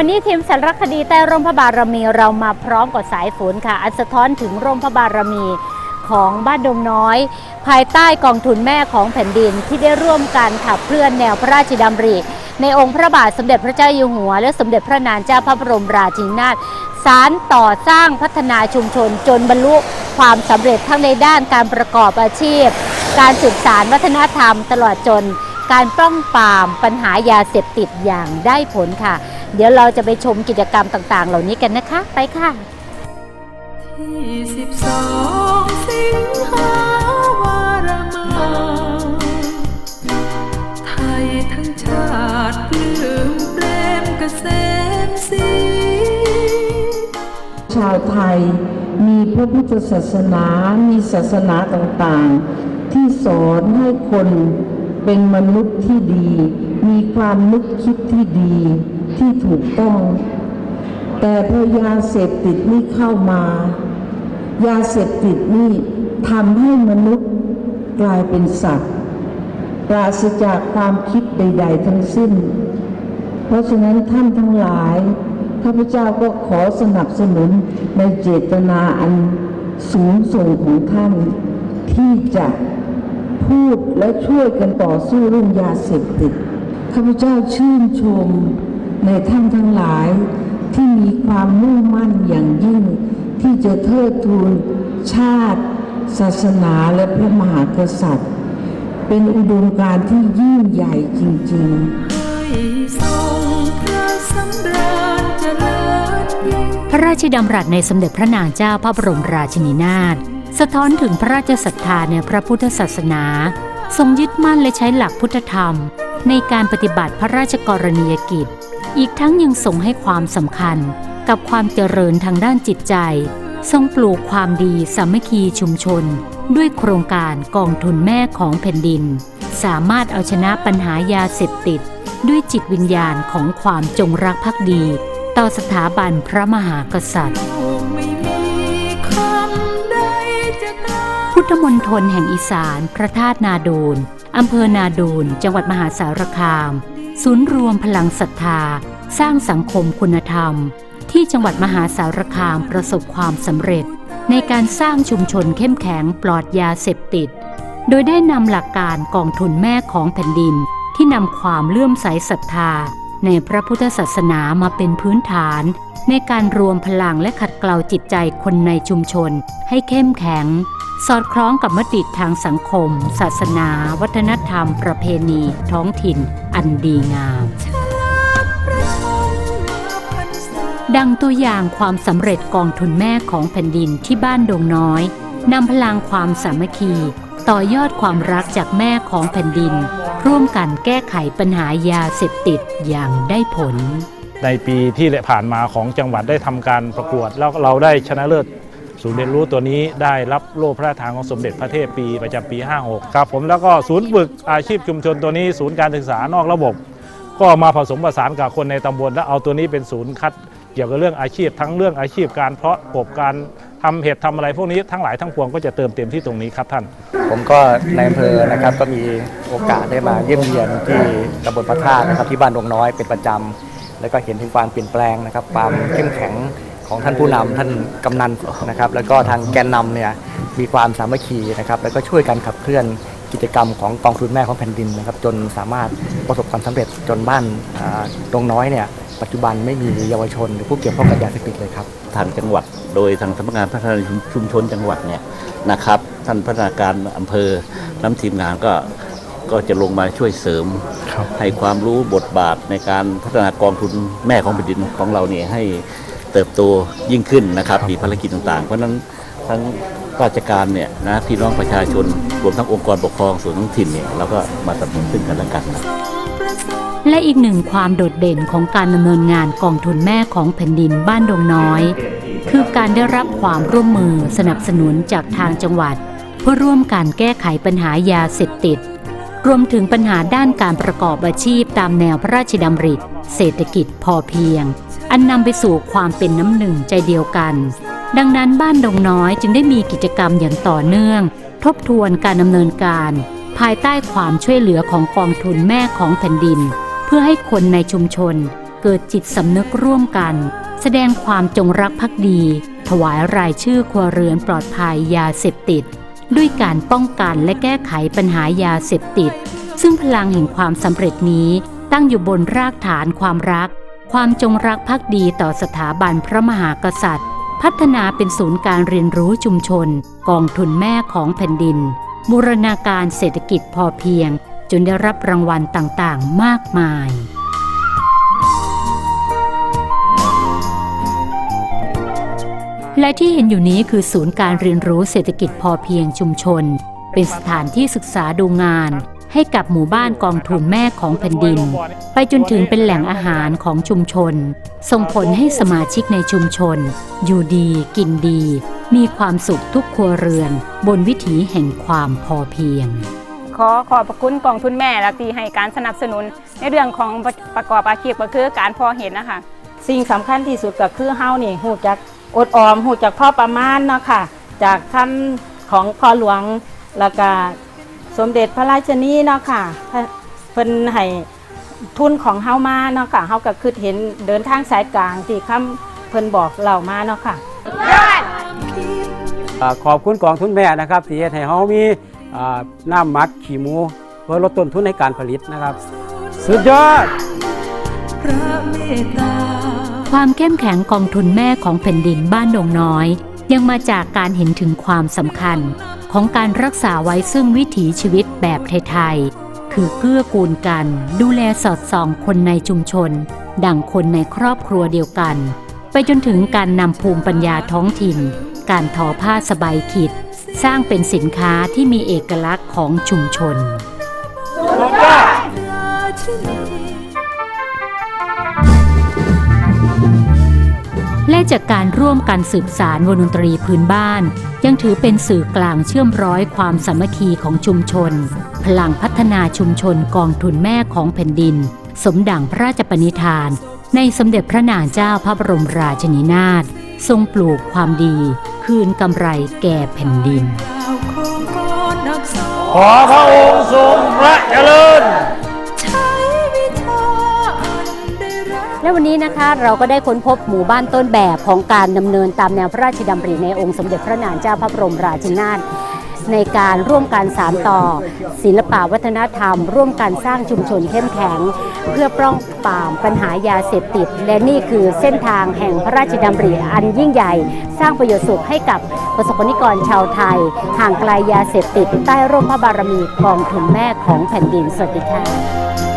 วันนี้ทีมสารคดีใต้ร่มพระบารมีเรามาพร้อมกับสายฝนค่ะ อันสะท้อนถึงร่มพระบารมีของบ้านดงน้อย ภายใต้กองทุนแม่ของแผ่นดินที่ได้ร่วมกันขับเคลื่อนแนวพระราชดำริ ในองค์พระบาทสมเด็จพระเจ้าอยู่หัว และสมเด็จพระนางเจ้าพระบรมราชินีนาถสารต่อสร้างพัฒนาชุมชนจนบรรลุความสำเร็จทั้งในด้านการประกอบอาชีพ การสืบสารวัฒนธรรมตลอดจน การป้องปรามปัญหายาเสพติดอย่างได้ผลค่ะ เดี๋ยวเราจะไปชมกิจกรรมต่างๆ เหล่านี้กันนะคะ ไปค่ะที่สิบสองสิงหาวารมาไทยทั้งชาติปลื้มเปรมเกษมสีชาวไทยมีพระพุทธศาสนา มีศาสนาต่างๆ ที่สอนให้คน เป็นมนุษย์ที่ดี มีความนึกคิดที่ดีที่ถูกต้อง แต่พอยาเสพติดนี่เข้ามายาเสพติดนี่ทำให้มนุษย์กลายเป็นสัตว์ ปราศจากความคิดใด ๆ ทั้งสิ้น เพราะฉะนั้นท่านทั้งหลายข้าพเจ้าก็ขอสนับสนุนในเจตนาอันสูงส่งของท่านที่จะ พูดและช่วยกันต่อสู้เรื่องยาเสพติดข้าพเจ้าชื่นชมในท่านทั้งหลายที่มีความมุ่งมั่นอย่างยิ่ง ที่จะเทิดทูนชาติ ศาสนาและพระมหากษัตริย์ เป็นอุดมการที่ยิ่งใหญ่จริงๆทรงพระสำราญเจริญยิ่งพระราชดำรัสในสมเด็จพระนางเจ้าพระบรมราชินีนาถ สะท้อนถึงพระราชศรัทธาในพระพุทธศาสนา ทรงยึดมั่นและใช้หลักพุทธธรรม ในการปฏิบัติพระราชกรณียกิจ อีกทั้งยังทรงให้ความสำคัญกับความเจริญทางด้านจิตใจ ทรงปลูกความดีสามัคคีชุมชน ด้วยโครงการกองทุนแม่ของแผ่นดิน สามารถเอาชนะปัญหายาเสพติด ด้วยจิตวิญญาณของความจงรักภักดี ต่อสถาบันพระมหากษัตริย์ พุทธมณฑลแห่งอีสาน พระธาตุนาโดนอำเภอนาโดนจังหวัดมหาสารคาม ศูนย์รวมพลังศรัทธา สร้างสังคมคุณธรรม ที่จังหวัดมหาสารคามประสบความสำเร็จ ในการสร้างชุมชนเข้มแข็งปลอดยาเสพติด โดยได้นำหลักการกองทุนแม่ของแผ่นดิน ที่นำความเลื่อมใสศรัทธา ในพระพุทธศาสนามาเป็นพื้นฐานในการรวมพลังและขัดเกลาจิตใจคนในชุมชนให้เข้มแข็ง สอดคล้องกับมติทางสังคม ศาสนา วัฒนธรรม ประเพณี ท้องถิ่น อันดีงาม ดังตัวอย่างความสำเร็จกองทุนแม่ของแผ่นดินที่บ้านดงน้อยนำพลังความสามัคคี ต่อยอดความรักจากแม่ของแผ่นดิน ร่วมกันแก้ไขปัญหายาเสพติดอย่างได้ผล ในปีที่ผ่านมาของจังหวัดได้ทำการประกวด แล้วเราได้ชนะเลิศ ศูนย์เรียนรู้ตัวนี้ได้รับโล่พระราชทานของสมเด็จพระเทพปีประจำปี 56 ครับผมแล้วก็ศูนย์ฝึกอาชีพชุมชนตัวนี้ ศูนย์การศึกษานอกระบบ ก็มาผสมผสานกับคนในตำบลแล้วเอาตัวนี้เป็นศูนย์คัดเกี่ยวกับเรื่องอาชีพ ทั้งเรื่องอาชีพการเพาะกบการทำเห็ดทำอะไรพวกนี้ทั้งหลายทั้งปวงก็จะเติมเต็มที่ตรงนี้ครับท่าน ผมก็ในอำเภอนะครับก็มีโอกาสได้มาเยี่ยมเยียนที่ตำบลพระธาตุนะครับที่บ้านดงน้อยเป็นประจำแล้วก็เห็นถึงความเปลี่ยนแปลงนะครับความเข้มแข็ง ของท่านผู้นำท่านกำนันนะครับแล้วก็ทางแกนนำเนี่ยมีความสามัคคีนะครับแล้วก็ช่วยกันขับเคลื่อนกิจกรรมของกองทุนแม่ของแผ่นดินนะครับจนสามารถประสบความสำเร็จจนบ้านอ่าดงน้อยเนี่ยปัจจุบันไม่มีเยาวชนหรือผู้เกี่ยวข้องกับยาเสพติดเลยครับทางจังหวัดโดยทางสำนักงานพัฒนาชุมชนจังหวัดเนี่ยนะครับท่านพัฒนาการอำเภอน้ำทีมงานก็ก็จะลงมาช่วยเสริม ให้ความรู้บทบาทในการพัฒนากองทุนแม่ของแผ่นดินของเราเนี่ยให้ เติบโตยิ่งขึ้นนะครับมีภารกิจต่างๆ เพราะฉะนั้นทั้งราชการเนี่ยนะพี่น้องประชาชนรวมทั้งองค์กรปกครองส่วนท้องถิ่นเนี่ยเราก็มาสนับสนุนซึ่งกันและกันนะทรงประสงค์และอีกหนึ่งความโดดเด่นของการดำเนินงานกองทุนแม่ของแผ่นดินบ้านดงน้อย คือการได้รับความร่วมมือสนับสนุนจากทางจังหวัด เพื่อร่วมการแก้ไขปัญหายาเสพติด รวมถึงปัญหาด้านการประกอบอาชีพตามแนวพระราชดำริ เศรษฐกิจพอเพียง อันนำไปสู่ความเป็นน้ำหนึ่งใจเดียวกัน ดังนั้นบ้านดงน้อยจึงได้มีกิจกรรมอย่างต่อเนื่อง ทบทวนการดำเนินการ ภายใต้ความช่วยเหลือของกองทุนแม่ของแผ่นดิน เพื่อให้คนในชุมชน เกิดจิตสำนึกร่วมกัน แสดงความจงรักภักดี ถวายรายชื่อครัวเรือนปลอดภัยยาเสพติด ด้วยการป้องกันและแก้ไขปัญหายาเสพติด ซึ่งพลังแห่งความสำเร็จนี้ตั้งอยู่บนรากฐานความรัก ความจงรักภักดีต่อสถาบันพระมหากษัตริย์ พัฒนาเป็นศูนย์การเรียนรู้ชุมชน กองทุนแม่ของแผ่นดิน บูรณาการเศรษฐกิจพอเพียง จนได้รับรางวัลต่างๆ มากมายและที่เห็นอยู่นี้คือศูนย์การเรียนรู้เศรษฐกิจพอเพียงชุมชน เป็นสถานที่ศึกษาดูงาน ให้กับหมู่บ้านกองทุนแม่ของแผ่นดิน ไปจนถึงเป็นแหล่งอาหารของชุมชน ส่งผลให้สมาชิกในชุมชน อยู่ดีกินดี มีความสุขทุกครัวเรือน บนวิถีแห่งความพอเพียง ขอขอบพระคุณกองทุนแม่และที่ให้การสนับสนุน ในเรื่องของประกอบอาชีพก็คือการพอเห็นนะคะสิ่งสำคัญที่สุดก็คือเฮานี่หูจักอดออมหูจักพ่อประมาณเนาะค่ะ จากคำของพ่อหลวงแล้วก็ สมเด็จพระราชนีเนาะค่ะเพิ่นเพิ่นให้ทุนของเฮามาเนาะค่ะเฮาก็คือเห็นเดินทางสายกลางที่คำเพิ่นบอกเรามาเนาะค่ะอ่าขอบคุณกองทุนแม่นะครับที่เฮ็ดให้เฮามีอ่าน้ำหมักขี้หมูเพื่อลดต้นทุนในการผลิตนะครับ สุดยอดพระเมตตาความเข้มแข็งกองทุนแม่ของแผ่นดินบ้านดงน้อย ยังมาจากการเห็นถึงความสำคัญ ของการรักษาไว้ซึ่งวิถีชีวิตแบบไทยๆ คือเกื้อกูลกัน ดูแลสอดส่องคนในชุมชน ดังคนในครอบครัวเดียวกัน ไปจนถึงการนำภูมิปัญญาท้องถิ่น การทอผ้าสบายขิด สร้างเป็นสินค้าที่มีเอกลักษณ์ของชุมชน และจากการร่วมกันสืบสารวงดนตรีพื้นบ้าน ยังถือเป็นสื่อกลางเชื่อมร้อยความสามัคคีของชุมชน พลังพัฒนาชุมชนกองทุนแม่ของแผ่นดิน สมดังพระราชปณิธาน ในสมเด็จพระนางเจ้าพระบรมราชินีนาถทรงปลูกความดี คืนกำไรแก่แผ่นดิน ขอพระองค์ทรงพระเจริญ และวันนี้นะคะเราก็ได้ค้นพบหมู่บ้านต้นแบบของการดำเนินตามแนวพระราชดำริในองค์สมเด็จพระนางเจ้าพระบรมราชินีนาถในการร่วมการสานต่อ ศิลปวัฒนธรรม ร่วมกันสร้างชุมชนเข้มแข็ง เพื่อป้องปรามปัญหายาเสพติด และนี่คือเส้นทางแห่งพระราชดำริอันยิ่งใหญ่ สร้างประโยชน์สุขให้กับประสบนิกรชาวไทย ห่างไกลยาเสพติด ใต้ร่มพระบารมีกองทุนแม่ของแผ่นดินสวัสดีค่ะ